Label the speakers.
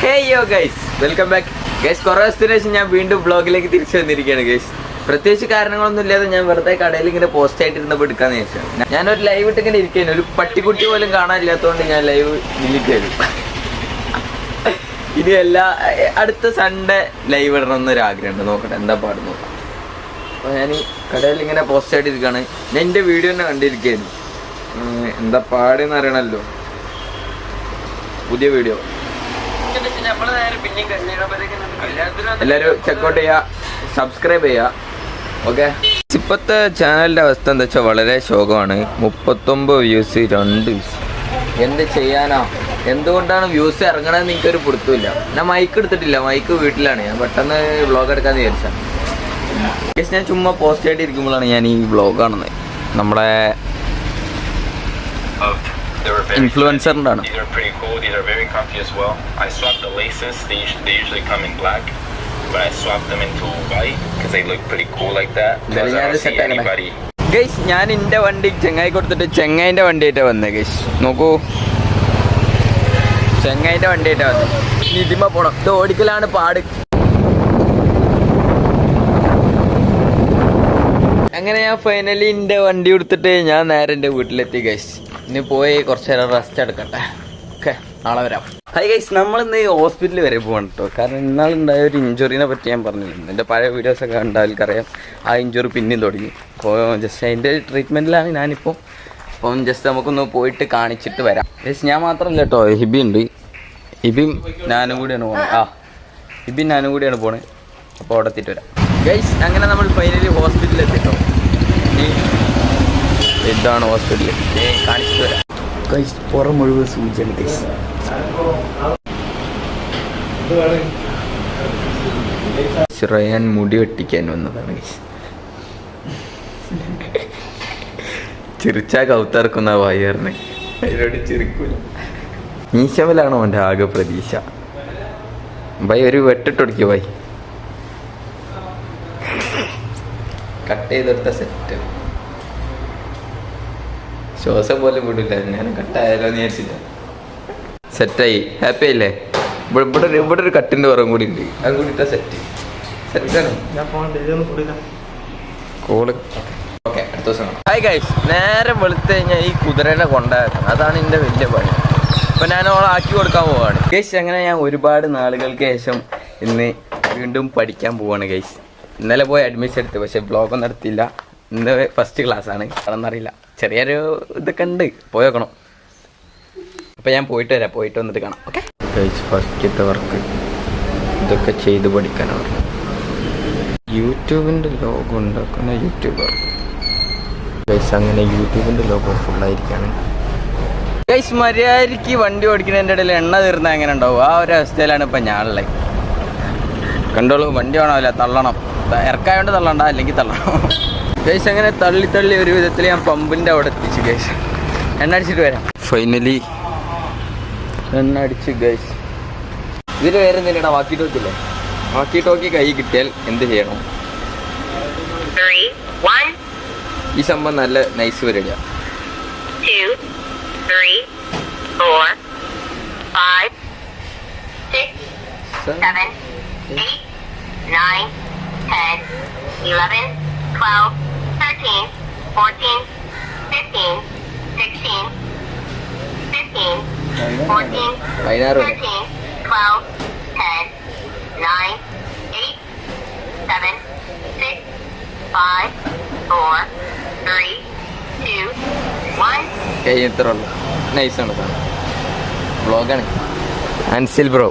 Speaker 1: ഹേ യോ guys welcome back guys കുറേ ദിവസത്തിന് ശേഷം ഞാൻ വീണ്ടും ബ്ലോഗിലേക്ക് തിരിച്ചു വന്നിരിക്കുകയാണ് ഗൈസ് പ്രത്യേകിച്ച് കാരണങ്ങളൊന്നും ഇല്ലാതെ ഞാൻ വെറുതെ കടയിൽ ഇങ്ങനെ പോസ്റ്റ് ആയിട്ട് ഇരുന്നപ്പോൾ എടുക്കാന്ന് വിചാരിച്ചു. ഞാനൊരു ലൈവ് ഇട്ട് ഇങ്ങനെ ഇരിക്കുകയാണ്. ഒരു പട്ടിക്കുട്ടി പോലും കാണാനില്ലാത്തതുകൊണ്ട് ഞാൻ ലൈവ് ഡിലീറ്റ് ഇനി എല്ലാ അടുത്ത സൺഡേ ലൈവ് ഇടണം എന്നൊരു ആഗ്രഹമുണ്ട്. നോക്കട്ടെ എന്താ പാട് നോക്കാം. അപ്പോൾ ഞാൻ കടയിൽ ഇങ്ങനെ പോസ്റ്റ് ആയിട്ട് ഇരിക്കുകയാണ് ഞാൻ എന്റെ വീഡിയോ തന്നെ കണ്ടിരിക്കുകയായിരുന്നു എന്താ പാടെന്ന് അറിയണമല്ലോ. പുതിയ വീഡിയോ എല്ലാവരും ചെക്കൗട്ട് ചെയ്യുക സബ്സ്ക്രൈബ് ചെയ്യുക ഓക്കെ ഇപ്പോഴത്തെ ചാനലിന്റെ അവസ്ഥ എന്താ വെച്ചാൽ വളരെ ശോകമാണ്. മുപ്പത്തൊമ്പത് വ്യൂസ് രണ്ട് വ്യൂസ് എന്ത് ചെയ്യാനോ? എന്തുകൊണ്ടാണ് വ്യൂസ് ഇറങ്ങണമെന്ന് എനിക്കൊരു പിടുത്തമില്ല ഞാൻ മൈക്ക് എടുത്തിട്ടില്ല മൈക്ക് വീട്ടിലാണ്. ഞാൻ പെട്ടെന്ന് വ്ളോഗ് എടുക്കാന്ന് വിചാരിച്ചാ. ഞാൻ ചുമ്മാ പോസ്റ്റ് ആയിട്ട് ഇരിക്കുമ്പോഴാണ് ഞാൻ ഈ വ്ളോഗ് കാണുന്നത്. നമ്മുടെ ആക്കണേ.
Speaker 2: anybody.
Speaker 1: ഗൈസ് ഞാൻ എന്റെ വണ്ടി ചെങ്ങായി കൊടുത്തിട്ട് ചെങ്ങായിന്റെ വണ്ടിയായിട്ടാണ് വന്നത് ഗൈസ് നോക്കൂ ചെങ്ങായിന്റെ വണ്ടിയായിട്ടാണ് വന്നത് നിതിമ പോണം ഇത് ഓടിക്കലാണ് പാട് അങ്ങനെ ഞാൻ ഫൈനലി എന്റെ വണ്ടി എടുത്തിട്ട് ഞാൻ നേരെ എന്റെ വീട്ടിലെത്തി ഗൈസ് ഇനി പോയി കുറച്ച് നേരം റെസ്റ്റ് എടുക്കട്ടെ. ഓക്കെ നാളെ വരാം. ഹൈ ഗൈസ് നമ്മളിന്ന് ഹോസ്പിറ്റലിൽ വരെ പോകണം കേട്ടോ കാരണം ഇന്നാളുണ്ടായ ഒരു ഇഞ്ചുറിനെ പറ്റി ഞാൻ പറഞ്ഞിരുന്നു എന്റെ പഴയ വീഡിയോസൊക്കെ അറിയാം ആ ഇഞ്ചുറി പിന്നെയും തുടങ്ങി. അപ്പോൾ ജസ്റ്റ് അതിന്റെ ട്രീറ്റ്മെന്റിലാണ് ഞാനിപ്പോൾ അപ്പം ജസ്റ്റ് നമുക്കൊന്ന് പോയിട്ട് കാണിച്ചിട്ട് വരാം. ജസ്റ്റ് ഞാൻ മാത്രമല്ല കേട്ടോ ഹിബി ഉണ്ട്. ഹിബിയും ഞാനും കൂടിയാണ് പോകുന്നത് ആ ഹിബിയും ഞാനും കൂടിയാണ് പോണത് അപ്പോൾ അവിടെ എത്തിയിട്ട് വരാം. ഗൈസ് അങ്ങനെ നമ്മൾ ഫൈനലി ഹോസ്പിറ്റലിൽ എത്തിട്ടോ ഇതാണ് ഹോസ്പിറ്റൽ കാണിച്ചു തരാം പുറം മുഴുവൻ സൂചിയാണ് റയാൻ മുടി വെട്ടിക്കാൻ വന്നതാണ് ഗൈസ് ചിരിച്ചാ കൗത്തറക്കുന്ന വയറിന്. അതിനോട് ചിരിക്കൂല. മീശമലാണോ അവന്റെ ആകെ പ്രതീക്ഷ? ഭയ ഒരു വെട്ടിട്ടൊടിക്കോ ഭയ കട്ട് ചെയ്തെടുത്ത സെറ്റ് ശ്വാസം പോലെ വിടില്ല. ഞാൻ കട്ടായാലോ എന്ന് വിചാരിച്ചില്ല. സെറ്റായി ഹാപ്പി ആയില്ലേ ഇവിടെ ഇവിടെ ഒരു- ഇവിടെ ഒരു കട്ടിന്റെ പുറം കൂടി ഉണ്ട്. അത് കൂടിയിട്ട സെറ്റ് സെറ്റാണ് കോൾ ഓക്കെ അടുത്ത ദിവസം ഹായ് ഗൈസ് നേരെ വെളുത്ത് കഴിഞ്ഞാൽ ഈ കുതിരനെ കൊണ്ടാക്കണം അതാണ് എന്റെ വലിയ പണി. അപ്പൊ ഞാൻ ഓളെ ആക്കി കൊടുക്കാൻ പോവാണ്. ഗൈസ് അങ്ങനെ ഞാൻ ഒരുപാട് നാളുകൾക്ക് ശേഷം ഇന്ന് വീണ്ടും പഠിക്കാൻ പോവാണ് ഗൈസ് ഇന്നലെ പോയി അഡ്മിഷൻ എടുത്തു പക്ഷെ ബ്ലോഗ് നടത്തിയില്ല ഇന്ന് ഫസ്റ്റ് ക്ലാസ് ആണ്. ആണെന്നറിയില്ല ചെറിയൊരു ഇതൊക്കെ ഉണ്ട്. പോയി നോക്കണം. അപ്പൊ ഞാൻ പോയിട്ട് വരാം. പോയിട്ട് വന്നിട്ട് കാണാം. ഓക്കെ ഫസ്റ്റ് ഫസ്റ്റത്തെ വർക്ക് ഇതൊക്കെ ചെയ്ത് പഠിക്കാനാണ് യൂട്യൂബിന്റെ ലോഗോ ഉണ്ടാക്കുന്ന യൂട്യൂബർ ഗൈസ് അങ്ങനെ യൂട്യൂബിന്റെ ലോഗോ ഫുള്ളായിരിക്കാണ് ഗൈസ് മര്യാദയ്ക്ക് വണ്ടി ഓടിക്കുന്നതിന്റെ ഇടയിൽ എണ്ണ തീർന്നാൽ എങ്ങനെ ഉണ്ടാവും? ആ ഒരു അവസ്ഥയിലാണ് ഇപ്പം ഞാനുള്ളത് കണ്ടോളൂ വണ്ടി വേണമല്ല തള്ളണം. ഇറക്കായോണ്ട് തള്ളണ്ട അല്ലെങ്കിൽ തള്ളണം. ഗൈസ് അങ്ങനെ തള്ളി തള്ളി ഒരു വിധത്തിൽ ഞാൻ പമ്പിന്റെ അവിടെ എത്തിച്ചു ഗൈസ് എണ്ണ അടിച്ചിട്ട് വരാം. ഫൈനലി എണ്ണ അടിച്ച് ഗൈസ് ഇതിൽ വേറെ എന്തിനാ വാക്കി ടോക്കില്ലേ വാക്കി ടോക്കി കൈ കിട്ടിയാൽ എന്ത് ചെയ്യണം? ഈ സംഭവം നല്ല നൈസ് പരിപാടിയാണ്
Speaker 3: seven, eight, nine, ten, eleven, twelve, thirteen, fourteen, fifteen, sixteen, fifteen, fourteen,
Speaker 1: പതിനാറ് വരെ
Speaker 3: thirteen, twelve, ten, nine, eight, seven, six, five, four, three, two, one.
Speaker 1: കൈ ഇത്ര ഉള്ളു നൈസാണ് സാധനം വ്ളോഗാണ് അൻസിൽ ബ്രോ